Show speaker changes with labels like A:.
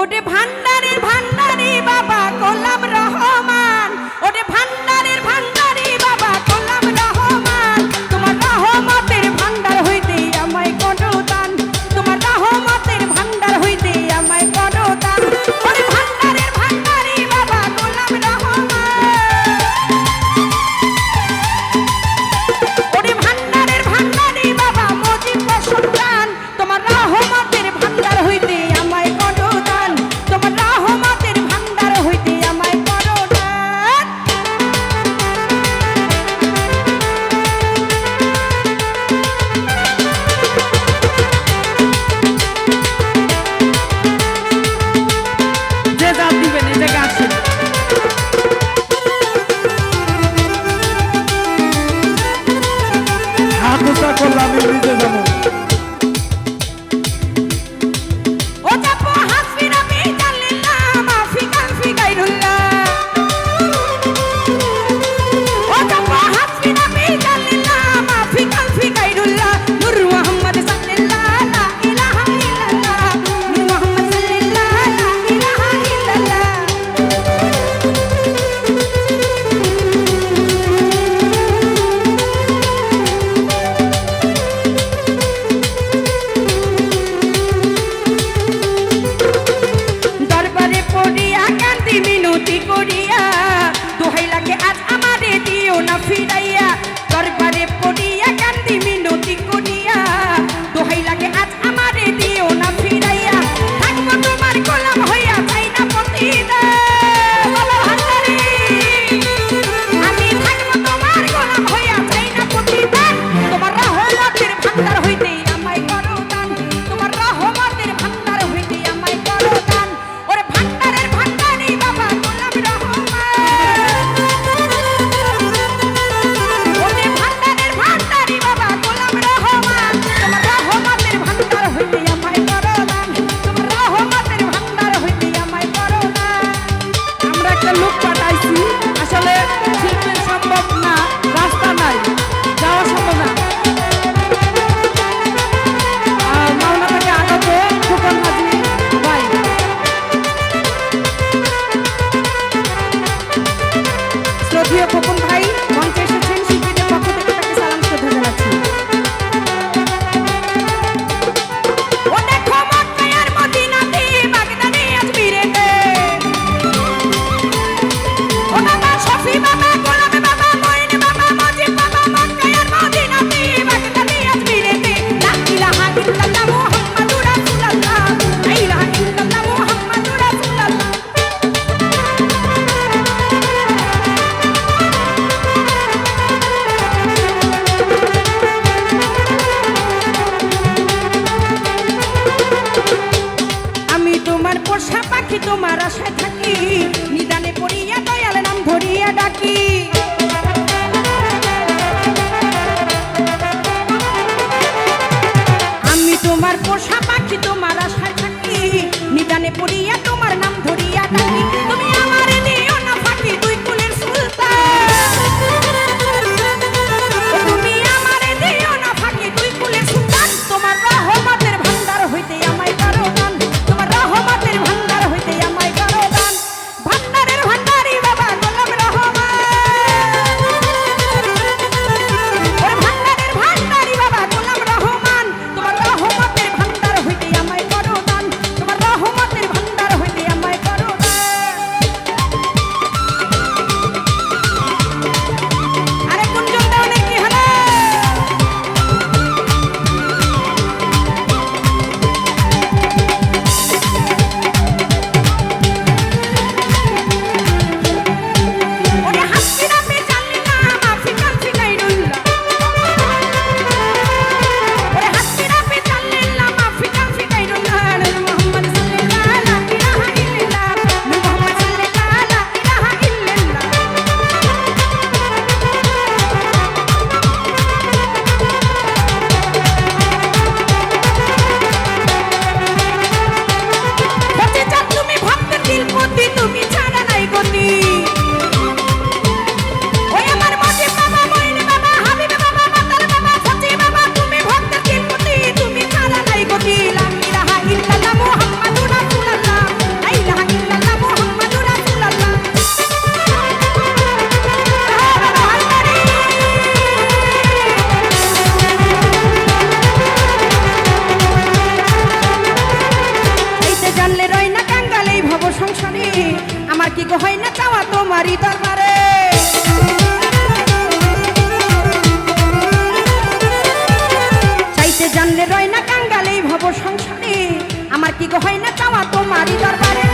A: ওটে ভান্ডারি ভান্ডারি বাবা গোলাম রহমান। ওটে ভান্ডারি cántaro চললে
B: রয় না কাঙ্গাল এই
A: ভব সংসারে। আমার কি গো হয় না চাওয়া তোমারই দরবারে? চাইতে জানলে রয় না কাঙ্গাল এই ভব সংসারে। আমার কি গো হয় না চাওয়া তোমারই দরবারে?